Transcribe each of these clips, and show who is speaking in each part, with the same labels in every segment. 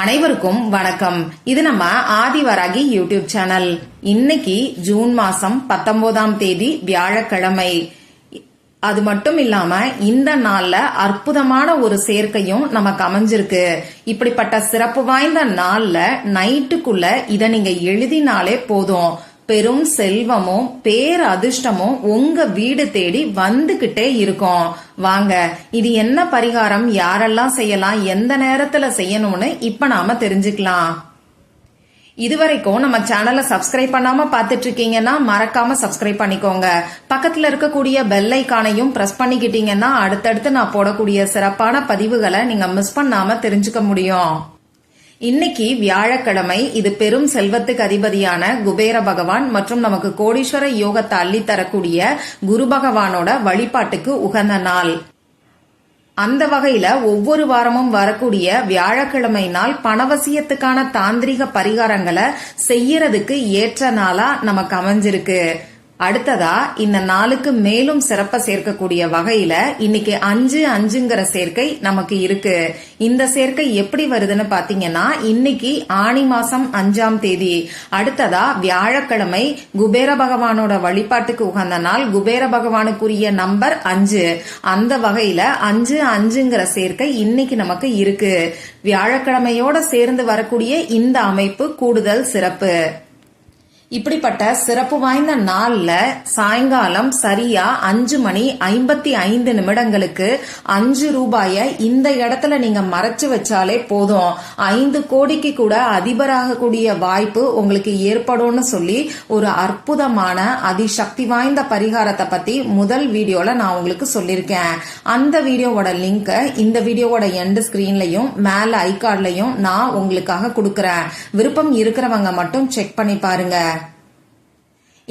Speaker 1: அனைவருக்கும் வணக்கம். இது நம்ம ஆதிவராகி யூடியூப் சேனல். இன்னைக்கு ஜூன் மாசம் பத்தொன்பதாம் தேதி வியாழக்கிழமை. அது மட்டும் இல்லாம இந்த நாள்ல அற்புதமான ஒரு சேர்க்கையும் நமக்கு அமைஞ்சிருக்கு. இப்படிப்பட்ட சிறப்பு வாய்ந்த நாள்ல நைட்டுக்குள்ள இத நீங்க எழுதினாலே போதும். பெரும் செல்வமும் பேர் அதிர்ஷ்டமும் உங்க வீடு தேடி வந்துகிட்டே இருக்கும். வாங்க இது என்ன பரிகாரம்? யாரெல்லாம் செய்யலாம்? எந்த நேரத்துல செய்யணும்னு இப்ப நாம தெரிஞ்சுக்கலாம். இதுவரைக்கும் நம்ம சேனலை சப்ஸ்கிரைப் பண்ணாம பாத்துட்டு இருக்கீங்கன்னா மறக்காம சப்ஸ்கிரைப் பண்ணிக்கோங்க. பக்கத்துல இருக்கக்கூடிய பெல் ஐக்கானையும் பிரஸ் பண்ணிக்கிட்டீங்கன்னா அடுத்தடுத்து நான் போடக்கூடிய சிறப்பான பதிவுகளை நீங்க மிஸ் பண்ணாம தெரிஞ்சுக்க முடியும். இன்னைக்கு வியாழக்கிழமை இது பெரும் செல்வத்துக்கு அதிபதியான குபேர பகவான் மற்றும் நமக்கு கோடீஸ்வர யோகத்தை அள்ளி தரக்கூடிய குரு பகவானோட வழிபாட்டுக்கு உகந்த நாள். அந்த வகையில ஒவ்வொரு வாரமும் வரக்கூடிய வியாழக்கிழமை நாள் பணவசியத்துக்கான தாந்திரிக பரிகாரங்களை செய்யறதுக்கு ஏற்ற நாளா நமக்கு அமைஞ்சிருக்கு. அடுத்ததா இந்த நாளுக்கு மேலும் சிறப்ப சேர்க்கக்கூடிய வகையில இன்னைக்கு அஞ்சு அஞ்சுங்கிற சேர்க்கை நமக்கு இருக்கு. இந்த சேர்க்கை எப்படி வருதுன்னு பாத்தீங்கன்னா இன்னைக்கு ஆணி மாசம் அஞ்சாம் தேதி. அடுத்ததா வியாழக்கிழமை குபேர பகவானோட வழிபாட்டுக்கு உகந்த நாள் குபேர பகவானுக்குரிய நம்பர் அஞ்சு. அந்த வகையில அஞ்சு அஞ்சுங்கிற சேர்க்கை இன்னைக்கு நமக்கு இருக்கு. வியாழக்கிழமையோட சேர்ந்து வரக்கூடிய இந்த அமைப்பு கூடுதல் சிறப்பு. இப்படிப்பட்ட சிறப்பு வாய்ந்த நாள்ல சாயங்காலம் சரியா அஞ்சு மணி ஐம்பத்தி ஐந்து நிமிடங்களுக்கு அஞ்சு ரூபாய இந்த இடத்துல நீங்க மறைச்சு வச்சாலே போதும். ஐந்து கோடிக்கு கூட அதிபராகக்கூடிய வாய்ப்பு உங்களுக்கு ஏற்படும்னு சொல்லி ஒரு அற்புதமான அதிசக்தி வாய்ந்த பரிகாரத்தை பத்தி முதல் வீடியோல நான் உங்களுக்கு சொல்லியிருக்கேன். அந்த வீடியோவோட லிங்கை இந்த வீடியோவோட எண்ட் ஸ்கிரீன்லயும் மேல ஐகார்ட்லயும் நான் உங்களுக்காக கொடுக்கறேன். விருப்பம் இருக்கிறவங்க மட்டும் செக் பண்ணி பாருங்க.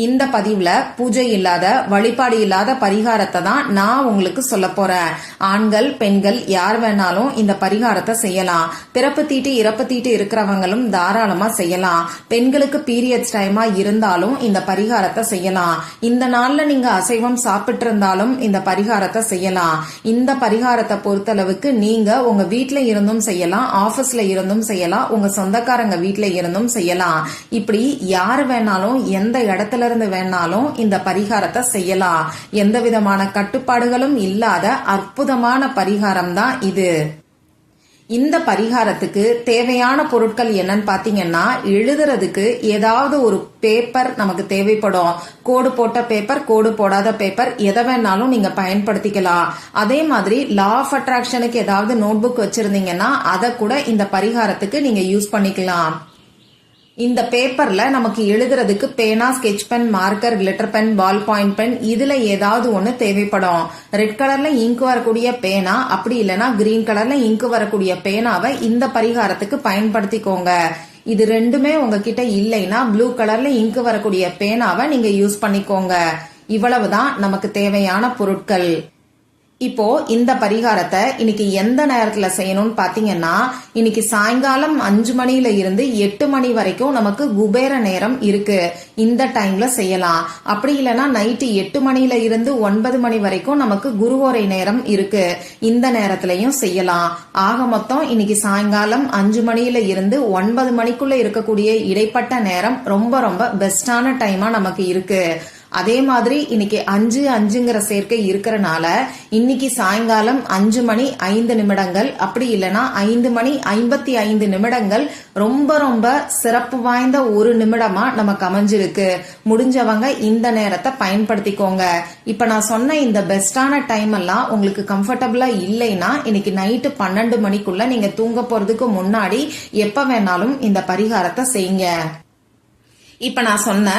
Speaker 1: இந்த பதிவுல பூஜை இல்லாத வழிபாடு இல்லாத பரிகாரத்தை தான் நான் உங்களுக்கு சொல்ல போறேன். ஆண்கள் பெண்கள் யார் வேணாலும் இந்த பரிகாரத்தை செய்யலாம். பிறப்பு தீட்டு இறப்பு தீட்டு இருக்கிறவங்களும் தாராளமா செய்யலாம். பெண்களுக்கு பீரியட்ஸ் டைமா இருந்தாலும் இந்த பரிகாரத்தை செய்யலாம். இந்த நாள்ல நீங்க அசைவம் சாப்பிட்டு இருந்தாலும் இந்த பரிகாரத்தை செய்யலாம். இந்த பரிகாரத்தை பொறுத்தளவுக்கு நீங்க உங்க வீட்டுல இருந்தும் செய்யலாம் ஆபீஸ்ல இருந்தும் செய்யலாம் உங்க சொந்தக்காரங்க வீட்டுல இருந்தும் செய்யலாம். இப்படி யார் வேணாலும் எந்த இடத்துல இருந்து வேணாலும் இந்த பரிகாரத்தை செய்யலாம். எந்த விதமான கட்டுப்பாடுகளும் இல்லாத அற்புதமான பரிகாரம் தான் இது. இந்த பரிகாரத்துக்கு தேவையான பொருட்கள் என்னன்னு பாத்தீங்கன்னா எழுதுறதுக்கு ஏதாவது ஒரு பேப்பர் நமக்கு தேவைப்படும். கோடு போட்ட பேப்பர் கோடு போடாத பேப்பர் எதை வேணாலும் நீங்க பயன்படுத்திக்கலாம். அதே மாதிரி லா ஆஃப் அட்ராக்ஷனுக்கு ஏதாவது நோட் புக் வச்சிருந்தீங்கன்னா அதை கூட இந்த பரிகாரத்துக்கு நீங்க யூஸ் பண்ணிக்கலாம். இந்த பேப்பர்ல நமக்கு எழுதுறதுக்கு பேனா sketch pen marker glitter pen ball point pen இதுல ஏதாவது ஒண்ணு தேவைப்படும். ரெட் கலர்ல இங்க் வரக்கூடிய பேனா அப்படி இல்லைன்னா கிரீன் கலர்ல இங்க் வரக்கூடிய பேனாவை இந்த பரிகாரத்துக்கு பயன்படுத்திக்கோங்க. இது ரெண்டுமே உங்ககிட்ட இல்லைன்னா ப்ளூ கலர்ல இங்க் வரக்கூடிய பேனாவை நீங்க யூஸ் பண்ணிக்கோங்க. இவ்வளவுதான் நமக்கு தேவையான பொருட்கள். இப்போ இந்த பரிகாரத்தை இன்னைக்கு எந்த நேரத்துல செய்யணும்னு பாத்தீங்கன்னா இன்னைக்கு சாயங்காலம் அஞ்சு மணில இருந்து எட்டு மணி வரைக்கும் நமக்கு குபேர நேரம் இருக்கு. இந்த டைம்ல செய்யலாம். அப்படி இல்லைன்னா நைட்டு எட்டு மணில இருந்து ஒன்பது மணி வரைக்கும் நமக்கு குருவோரை நேரம் இருக்கு. இந்த நேரத்திலையும் செய்யலாம். ஆக மொத்தம் இன்னைக்கு சாயங்காலம் அஞ்சு மணில இருந்து ஒன்பது மணிக்குள்ள இருக்கக்கூடிய இடைப்பட்ட நேரம் ரொம்ப ரொம்ப பெஸ்டான டைமா நமக்கு இருக்கு. அதே மாதிரி இன்னைக்கு அஞ்சு அஞ்சுங்கிற சேர்க்கை இருக்கிறனால இன்னைக்கு சாயங்காலம் அஞ்சு மணி ஐந்து நிமிடங்கள் அப்படி இல்லைன்னா ஐந்து மணி ஐம்பத்தி ஐந்து நிமிடங்கள் ரொம்ப ரொம்ப சிறப்பு வாய்ந்த ஒரு நிமிடமா நமக்கு அமைஞ்சிருக்கு. முடிஞ்சவங்க இந்த நேரத்தை பயன்படுத்திக்கோங்க. இப்ப நான் சொன்ன இந்த பெஸ்டான டைம் எல்லாம் உங்களுக்கு கம்ஃபர்டபுளா இல்லைன்னா இன்னைக்கு நைட்டு பன்னெண்டு மணிக்குள்ள நீங்க தூங்க போறதுக்கு முன்னாடி எப்ப வேணாலும் இந்த பரிகாரத்தை செய்யுங்க. இப்ப நான் சொன்ன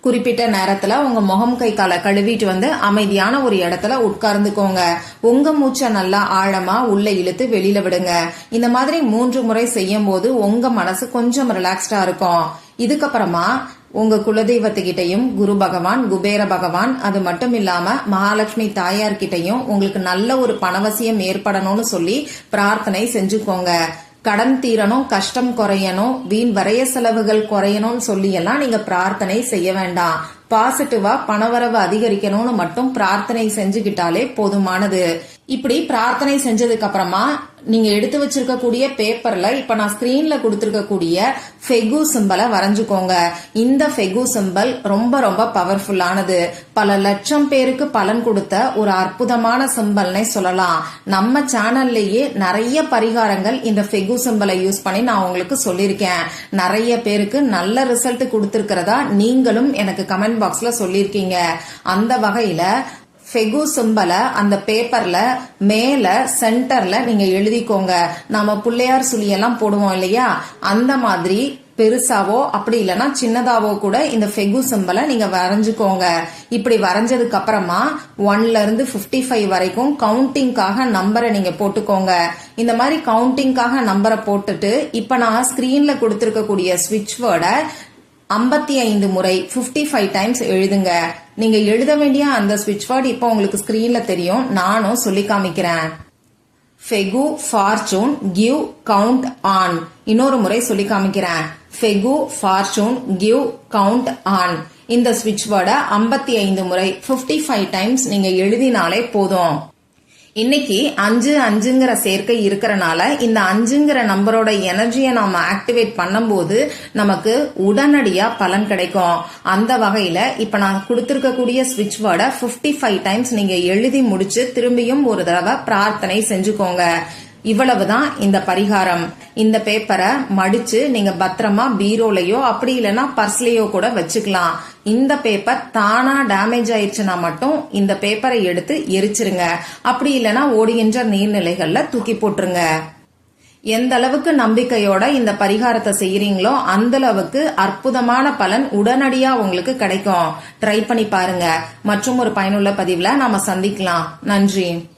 Speaker 1: குறிப்பிட்ட நேரத்துல உங்க முகம் கை காலை கழுவிட்டு வந்து அமைதியான ஒரு இடத்துல உட்கார்ந்துக்கோங்க. உங்க மூச்சை நல்லா ஆழமா உள்ள இழுத்து வெளியில விடுங்க. இந்த மாதிரி மூன்று முறை செய்யும் போது உங்க மனசு கொஞ்சம் ரிலாக்ஸ்டா இருக்கும். இதுக்கப்புறமா உங்க குலதெய்வத்துக்கிட்டையும் குரு பகவான் குபேர பகவான் அது மட்டும் இல்லாம மகாலட்சுமி தாயார் கிட்டையும் உங்களுக்கு நல்ல ஒரு பணவசியம் ஏற்படணும்னு சொல்லி பிரார்த்தனை செஞ்சுக்கோங்க. கடன் தீரணும் கஷ்டம் குறையணும் வீண் வரைய செலவுகள் குறையணும்னு சொல்லி எல்லாம் நீங்க பிரார்த்தனை செய்ய வேண்டாம். பாசிட்டிவா பணவரவு அதிகரிக்கணும்னு மட்டும் பிரார்த்தனை செஞ்சுக்கிட்டாலே போதுமானது. இப்படி பிரார்த்தனை செஞ்சதுக்கு அப்புறமா நீங்க எடுத்து வச்சிருக்கக்கூடிய பேப்பர்ல இப்ப நான் ஸ்கிரீன்ல கொடுத்துருக்கக்கூடிய ஃபெகு சிம்பலை வரைஞ்சுக்கோங்க. இந்த ஃபெகு சிம்பல் ரொம்ப ரொம்ப பவர்ஃபுல்லானது பல லட்சம் பேருக்கு பலன் கொடுத்த ஒரு அற்புதமான சிம்பல்னே சொல்லலாம். நம்ம சேனல்லையே நிறைய பரிகாரங்கள் இந்த ஃபெகு சிம்பலை யூஸ் பண்ணி நான் உங்களுக்கு சொல்லியிருக்கேன். நிறைய பேருக்கு நல்ல ரிசல்ட் கொடுத்துருக்கிறதா நீங்களும் எனக்கு கமெண்ட் பாக்ஸ்ல சொல்லியிருக்கீங்க. அந்த வகையில ஃபெகு சிம்பலை அந்த பேப்பர்ல மேல சென்டர்ல நீங்க எழுதிக்கோங்க. நாம பிள்ளையார் சுழியெல்லாம் போடுவோம் இல்லையா? அந்த மாதிரி பெருசாவோ அப்படி இல்லைன்னா சின்னதாவோ கூட இந்த ஃபெகு சிம்பலை நீங்க வரைஞ்சுக்கோங்க. இப்படி வரைஞ்சதுக்கு அப்புறமா ஒன்ல இருந்து 55 ஃபைவ் வரைக்கும் கவுண்டிங்காக நம்பரை நீங்க போட்டுக்கோங்க. இந்த மாதிரி கவுண்டிங்காக நம்பரை போட்டுட்டு இப்ப நான் ஸ்கிரீன்ல கொடுத்திருக்கக்கூடிய ஸ்விட்ச் வேர்டை ஐம்பத்தி ஐந்து முறை 55 ஃபைவ் டைம்ஸ் எழுதுங்க. நீங்க எழுத வேண்டிய அந்த ஸ்விட்ச் வேர்ட் இப்போ உங்களுக்கு ஸ்கிரீன்ல தெரியும். நானும் சொல்லி காமிக்கிறேன். ஃபெகு ஃபார்ச்சூன் கிவ் கவுண்ட் ஆன் இன்னொரு முறை சொல்லி காமிக்கிறேன். ஃபெகு ஃபார்ச்சூன் கிவ் கவுண்ட் ஆன் இந்த ஸ்விட்ச் வேர்டை ஐம்பத்தி ஐந்து முறை 55 ஃபைவ் டைம்ஸ் நீங்க எழுதினாலே போதும். இன்னைக்கு அஞ்சு அஞ்சுங்கிற சேர்க்கை இருக்கிறனால இந்த அஞ்சுங்கிற நம்பரோட எனர்ஜியை நாம ஆக்டிவேட் பண்ணும்போது நமக்கு உடனடியா பலன் கிடைக்கும். அந்த வகையில இப்ப நான் கொடுத்திருக்கக்கூடிய ஸ்விட்ச் வேர்டை 55 ஃபைவ் டைம்ஸ் நீங்க எழுதி முடிச்சு திரும்பியும் ஒரு தடவை பிரார்த்தனை செஞ்சுக்கோங்க. இவ்வளவுதான் இந்த பரிகாரம். இந்த பேப்பரை மடிச்சு நீங்க பத்திரமா பீரோலையோ அப்படி இல்லைன்னா பர்ஸ்லயோ கூட வச்சுக்கலாம். இந்த பேப்பர் தானா டேமேஜ் ஆயிடுச்சுன்னா மட்டும் இந்த பேப்பரை எடுத்து எரிச்சிருங்க. அப்படி இல்லைன்னா ஓடுகின்ற நீர்நிலைகள்ல தூக்கி போட்டுருங்க. எந்த அளவுக்கு நம்பிக்கையோட இந்த பரிகாரத்தை செய்யறீங்களோ அந்த அளவுக்கு அற்புதமான பலன் உடனடியா உங்களுக்கு கிடைக்கும். ட்ரை பண்ணி பாருங்க. மற்றும் ஒரு பயனுள்ள பதிவுல நாம சந்திக்கலாம். நன்றி.